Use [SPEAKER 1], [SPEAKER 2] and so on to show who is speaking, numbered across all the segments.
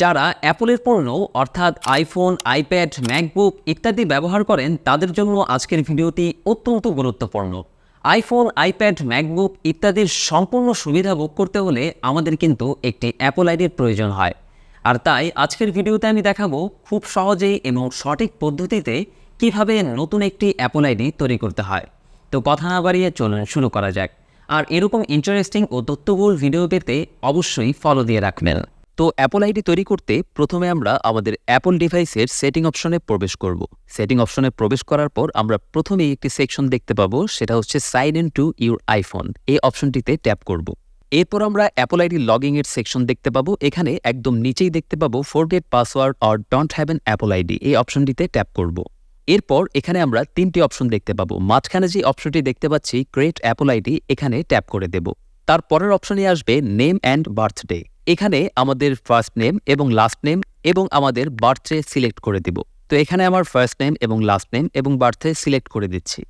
[SPEAKER 1] যারা অ্যাপলের পণ্য, অর্থাৎ আইফোন, আইপ্যাড, ম্যাকবুক ইত্যাদি ব্যবহার করেন, তাদের জন্য আজকের ভিডিওটি অত্যন্ত গুরুত্বপূর্ণ। আইফোন, আইপ্যাড, ম্যাকবুক ইত্যাদির সম্পূর্ণ সুবিধা ভোগ করতে হলে আমাদের কিন্তু একটি অ্যাপল আইডির প্রয়োজন হয়। আর তাই আজকের ভিডিওতে আমি দেখাবো খুব সহজেই এবং সঠিক পদ্ধতিতে কীভাবে নতুন একটি অ্যাপল আইডি তৈরি করতে হয়। তো কথা না বাড়িয়ে চলুন শুরু করা যাক। আর এরকম ইন্টারেস্টিং ও তথ্যবহুল ভিডিও পেতে অবশ্যই ফলো দিয়ে রাখবেন। তো অ্যাপল আইডি তৈরি করতে প্রথমে আমরা আমাদের অ্যাপল ডিভাইসের সেটিং অপশনে প্রবেশ করব। সেটিং অপশনে প্রবেশ করার পর আমরা প্রথমেই একটি সেকশন দেখতে পাবো, সেটা হচ্ছে sign in to your iPhone এই অপশনটিতে ট্যাপ করব। এরপর আমরা অ্যাপল আইডি লগিং এর সেকশন দেখতে পাবো। এখানে একদম নিচেই দেখতে পাবো forget password or don't have an Apple ID এই অপশনটিতে ট্যাপ করব। এরপর এখানে আমরা তিনটি অপশন দেখতে পাবো। মাঝখানে যে অপশনটি দেখতে পাচ্ছি ক্রিয়েট অ্যাপল আইডি এখানে ট্যাপ করে দেব। তারপরের অপশনে আসবে নেম অ্যান্ড বার্থডে এখানে আমাদের ফার্স্ট নেম এবং লাস্ট নেম এবং আমাদের বার্থডে সিলেক্ট করে দেব। তো এখানে আমার ফার্স্ট নেম এবং লাস্ট নেম এবং বার্থডে সিলেক্ট করে দিচ্ছি।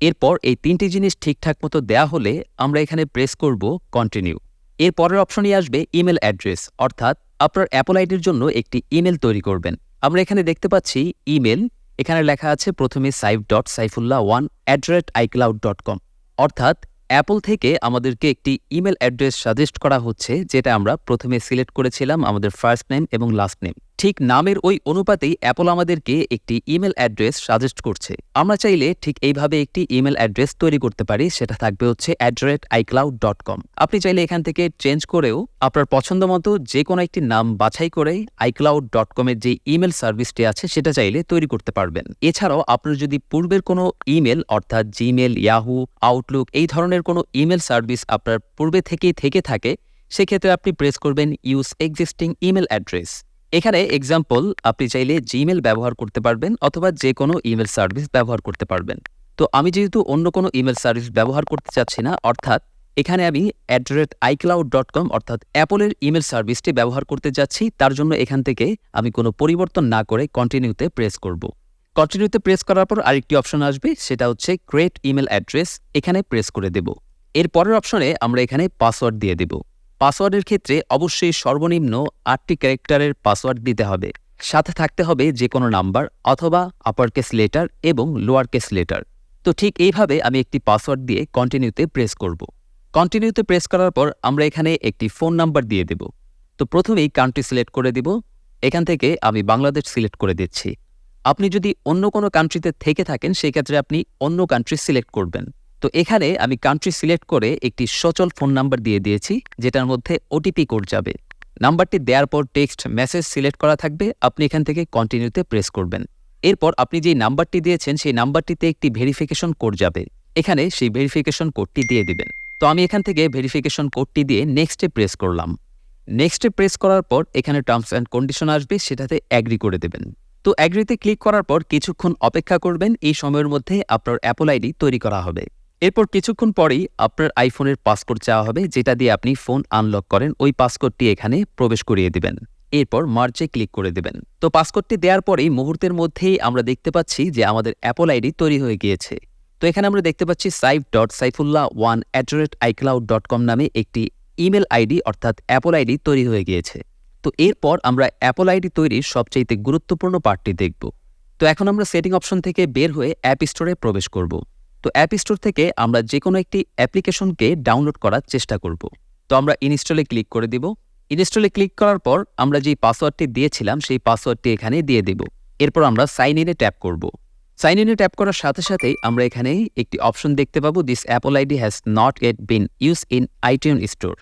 [SPEAKER 1] এরপর এই তিনটি জিনিস ঠিকঠাক মতো দেয়া হলে আমরা এখানে প্রেস করব কন্টিনিউ এর পরের অপশনই আসবে ইমেল অ্যাড্রেস অর্থাৎ আপনার অ্যাপল আইডির জন্য একটি ইমেল তৈরি করবেন। আমরা এখানে দেখতে পাচ্ছি ইমেল এখানে লেখা আছে প্রথমে Saif dot Saifullah one at the rate iCloud dot com অর্থাৎ অ্যাপল থেকে আমাদেরকে একটি ইমেল অ্যাড্রেস সাজেস্ট করা হচ্ছে, যেটা আমরা প্রথমে সিলেক্ট করেছিলাম আমাদের ফার্স্ট নেম এবং লাস্ট নেম ঠিক নামের ওই অনুপাতেই অ্যাপল আমাদেরকে একটি ইমেল অ্যাড্রেস সাজেস্ট করছে। আমরা চাইলে ঠিক এইভাবে একটি ইমেল অ্যাড্রেস তৈরি করতে পারি, সেটা থাকবে হচ্ছে অ্যাট আইক্লাউড ডট কম আপনি চাইলে এখান থেকে চেঞ্জ করেও আপনার পছন্দ মতো যে কোনো একটি নাম বাছাই করে আইক্লাউড ডট কমের যে ইমেল সার্ভিসটি আছে, সেটা চাইলে তৈরি করতে পারবেন। এছাড়াও আপনার যদি পূর্বের কোনো ইমেল অর্থাৎ জিমেল ইয়াহু আউটলুক এই ধরনের কোনো ইমেল সার্ভিস আপনার পূর্বে থেকেই থেকে থাকে, সেক্ষেত্রে আপনি প্রেস করবেন ইউজ এক্সিস্টিং ইমেল অ্যাড্রেস এখানে এক্সাম্পল আপনি চাইলে জিমেল ব্যবহার করতে পারবেন অথবা যে কোনো ইমেল সার্ভিস ব্যবহার করতে পারবেন। তো আমি যেহেতু অন্য কোনো ইমেল সার্ভিস ব্যবহার করতে চাচ্ছি না, অর্থাৎ এখানে আমি at rate iCloud dot com অর্থাৎ অ্যাপলের ইমেল সার্ভিসটি ব্যবহার করতে যাচ্ছি, তার জন্য এখান থেকে আমি কোনো পরিবর্তন না করে কন্টিনিউতে প্রেস করব। কন্টিনিউতে প্রেস করার পর আরেকটি অপশন আসবে, সেটা হচ্ছে ক্রিয়েট ইমেল অ্যাড্রেস এখানে প্রেস করে দেব। এর পরের অপশনে আমরা এখানে পাসওয়ার্ড দিয়ে দেব। পাসওয়ার্ডের ক্ষেত্রে অবশ্যই সর্বনিম্ন আটটি ক্যারেক্টারের পাসওয়ার্ড দিতে হবে। সাথে থাকতে হবে যে কোনো নাম্বার অথবা আপার কেস লেটার এবং লোয়ার কেস লেটার তো ঠিক এইভাবে আমি একটি পাসওয়ার্ড দিয়ে কন্টিনিউতে প্রেস করব। কন্টিনিউতে প্রেস করার পর আমরা এখানে একটি ফোন নাম্বার দিয়ে দেব। তো প্রথমেই কান্ট্রি সিলেক্ট করে দিব। এখান থেকে আমি বাংলাদেশ সিলেক্ট করে দিচ্ছি। আপনি যদি অন্য কোনো কান্ট্রিতে থেকে থাকেন সেই ক্ষেত্রে আপনি অন্য কান্ট্রি সিলেক্ট করবেন। তো এখানে আমি কান্ট্রি সিলেক্ট করে একটি সচল ফোন নাম্বার দিয়ে দিয়েছি, যেটার মধ্যে ওটিপি কোড যাবে। নাম্বারটি দেওয়ার পর টেক্সট মেসেজ সিলেক্ট করা থাকবে, আপনি এখান থেকে কন্টিনিউতে প্রেস করবেন। এরপর আপনি যেই নাম্বারটি দিয়েছেন, সেই নাম্বারটিতে একটি ভেরিফিকেশন কোড যাবে। এখানে সেই ভেরিফিকেশন কোডটি দিয়ে দিবেন। তো আমি এখান থেকে ভেরিফিকেশন কোডটি দিয়ে নেক্সটে প্রেস করলাম। নেক্সটে প্রেস করার পর এখানে টার্মস অ্যান্ড কন্ডিশন আসবে, সেটাতে অ্যাগ্রি করে দেবেন। তো অ্যাগ্রিতে ক্লিক করার পর কিছুক্ষণ অপেক্ষা করবেন, এই সময়ের মধ্যে আপনার অ্যাপল আইডি তৈরি করা হবে। এরপর কিছুক্ষণ পরেই আপনার আইফোনের পাসকোড চাওয়া হবে, যেটা দিয়ে আপনি ফোন আনলক করেন, ওই পাসকোডটি এখানে প্রবেশ করিয়ে দিবেন। এরপর মার্চে ক্লিক করে দেবেন। তো পাসকোডটি দেওয়ার পরেই মুহূর্তের মধ্যেই আমরা দেখতে পাচ্ছি যে আমাদের অ্যাপল আইডি তৈরি হয়ে গিয়েছে। তো এখানে আমরা দেখতে পাচ্ছি Saif dot Saifullah one at the rate iCloud dot com নামে একটি ইমেল আইডি অর্থাৎ অ্যাপল আইডি তৈরি হয়ে গিয়েছে। তো এরপর আমরা অ্যাপল আইডি তৈরির সবচাইতে গুরুত্বপূর্ণ পার্টটি দেখব। তো এখন আমরা সেটিং অপশন থেকে বের হয়ে অ্যাপ স্টোরে প্রবেশ করব। তো অ্যাপ স্টোর থেকে আমরা যে কোনো একটি অ্যাপ্লিকেশনকে ডাউনলোড করার চেষ্টা করব। তো আমরা ইনস্টলে ক্লিক করে দিব। ইনস্টলে ক্লিক করার পর আমরা যেই পাসওয়ার্ডটি দিয়েছিলাম, সেই পাসওয়ার্ডটি এখানে দিয়ে দেব। এরপর আমরা সাইন ইনে ট্যাপ করব। সাইন ইনে ট্যাপ করার সাথে সাথেই আমরা এখানে একটি অপশন দেখতে পাবো this Apple ID has not get been use in iTune store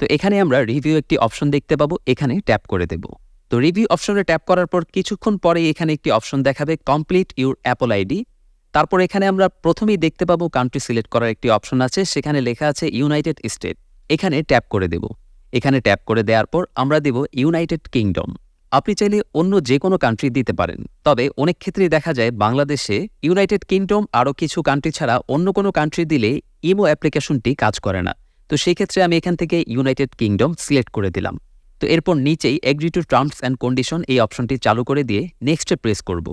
[SPEAKER 1] তো এখানে আমরা রিভিউ একটি অপশন দেখতে পাবো, এখানে ট্যাপ করে দেব। তো রিভিউ অপশনে ট্যাপ করার পর কিছুক্ষণ পরে এখানে একটি অপশন দেখাবে কমপ্লিট ইউর অ্যাপল আইডি তারপর এখানে আমরা প্রথমেই দেখতে পাবো কান্ট্রি সিলেক্ট করার একটি অপশন আছে, সেখানে লেখা আছে ইউনাইটেড স্টেট এখানে ট্যাপ করে দেব। এখানে ট্যাপ করে দেওয়ার পর আমরা দেব ইউনাইটেড কিংডম আপনি চাইলে অন্য যে কোনো কান্ট্রি দিতে পারেন, তবে অনেক ক্ষেত্রেই দেখা যায় বাংলাদেশে ইউনাইটেড কিংডম আরও কিছু কান্ট্রি ছাড়া অন্য কোনো কান্ট্রি দিলে ইমো অ্যাপ্লিকেশনটি কাজ করে না। তো সেই ক্ষেত্রে আমি এখান থেকে ইউনাইটেড কিংডম সিলেক্ট করে দিলাম। তো এরপর নিচেই agree to terms and condition এই অপশনটি চালু করে দিয়ে নেক্সটে প্রেস করব।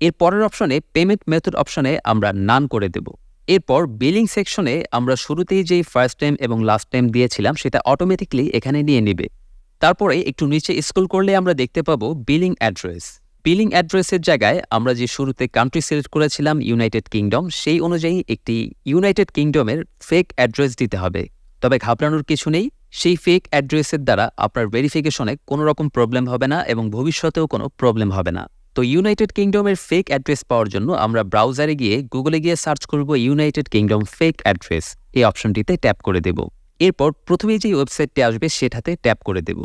[SPEAKER 1] এর পরের অপশনে পেমেন্ট মেথড অপশনে আমরা নান করে দেব। এরপর বিলিং সেকশনে আমরা শুরুতেই যেই ফার্স্ট টাইম এবং লাস্ট টাইম দিয়েছিলাম, সেটা অটোমেটিকলি এখানে নিয়ে নেবে।
[SPEAKER 2] তারপরে একটু নিচে স্ক্রল করলে আমরা দেখতে পাবো বিলিং অ্যাড্রেস বিলিং অ্যাড্রেসের জায়গায় আমরা যে শুরুতে কান্ট্রি সিলেক্ট করেছিলাম ইউনাইটেড কিংডম সেই অনুযায়ী একটি ইউনাইটেড কিংডমের ফেক অ্যাড্রেস দিতে হবে। তবে ঘাবড়ানোর কিছু নেই, সেই ফেক অ্যাড্রেসের দ্বারা আপনার ভেরিফিকেশনে কোনো রকম প্রবলেম হবে না এবং ভবিষ্যতেও কোনো প্রবলেম হবে না। তো ইউনাইটেড কিংডমের ফেক অ্যাড্রেস পাওয়ার জন্য আমরা ব্রাউজারে গিয়ে গুগলে গিয়ে সার্চ করব ইউনাইটেড কিংডম ফেক অ্যাড্রেস এই অপশনটিতে ট্যাপ করে দেব। এরপর প্রথমে যে ওয়েবসাইটটি আসবে সেটাতে ট্যাপ করে দেব।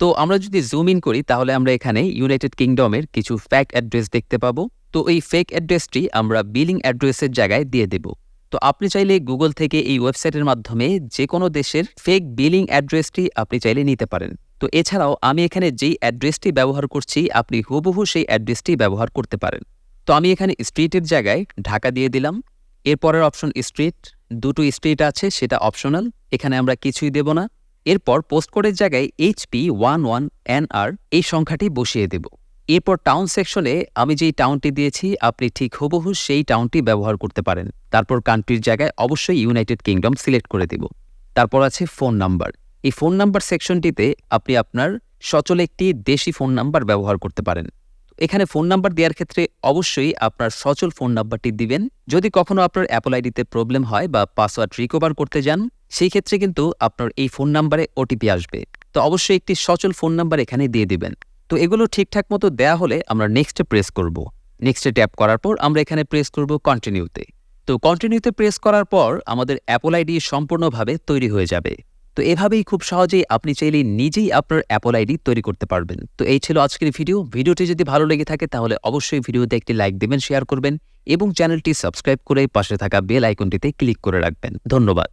[SPEAKER 2] তো আমরা যদি জুম ইন করি, তাহলে আমরা এখানে ইউনাইটেড কিংডমের কিছু ফেক অ্যাড্রেস দেখতে পাবো। তো এই ফেক অ্যাড্রেসটি আমরা বিলিং অ্যাড্রেসের জায়গায় দিয়ে দেব। তো আপনি চাইলে গুগল থেকে এই ওয়েবসাইটের মাধ্যমে যে কোনো দেশের ফেক বিলিং অ্যাড্রেসটি আপনি চাইলে নিতে পারেন। তো এছাড়াও আমি এখানে যেই অ্যাড্রেসটি ব্যবহার করছি, আপনি হুবহু সেই অ্যাড্রেসটি ব্যবহার করতে পারেন। তো আমি এখানে স্ট্রিটের জায়গায় ঢাকা দিয়ে দিলাম। এরপরের অপশন স্ট্রিট দুটো স্ট্রিট আছে, সেটা অপশনাল এখানে আমরা কিছুই দেব না। এরপর পোস্ট কোডের জায়গায় HP one one N R এই সংখ্যাটি বসিয়ে দেব। এরপর টাউন সেকশনে আমি যেই টাউনটি দিয়েছি, আপনি ঠিক হুবহু সেই টাউনটি ব্যবহার করতে পারেন। তারপর কান্ট্রির জায়গায় অবশ্যই ইউনাইটেড কিংডম সিলেক্ট করে দেব। তারপর আছে ফোন নাম্বার এই ফোন নাম্বার সেকশনটিতে আপনি আপনার সচল একটি দেশি ফোন নাম্বার ব্যবহার করতে পারেন। এখানে ফোন নাম্বার দেওয়ার ক্ষেত্রে অবশ্যই আপনার সচল ফোন নাম্বারটি দিবেন। যদি কখনও আপনার অ্যাপল আইডিতে প্রবলেম হয় বা পাসওয়ার্ড রিকভার করতে যান, সেই ক্ষেত্রে কিন্তু আপনার এই ফোন নাম্বারে ওটিপি আসবে। তো অবশ্যই একটি সচল ফোন নাম্বার এখানে দিয়ে দিবেন। তো এগুলো ঠিকঠাক মতো দেয়া হলে আমরা নেক্সটে প্রেস করব। নেক্সটে ট্যাপ করার পর আমরা এখানে প্রেস করব কন্টিনিউতে তো কন্টিনিউতে প্রেস করার পর আমাদের অ্যাপল আইডি সম্পূর্ণভাবে তৈরি হয়ে যাবে। তো এভাবেই খুব সহজেই আপনি চাইলে নিজেই আপনার অ্যাপল আইডি তৈরি করতে পারবেন। তো এই ছিল আজকের ভিডিও ভিডিওটি যদি ভালো লেগে থাকে তাহলে অবশ্যই ভিডিওতে একটি লাইক দেবেন শেয়ার করবেন এবং চ্যানেলটি সাবস্ক্রাইব করে পাশে থাকা বেল আইকনটিতে ক্লিক করে রাখবেন। ধন্যবাদ।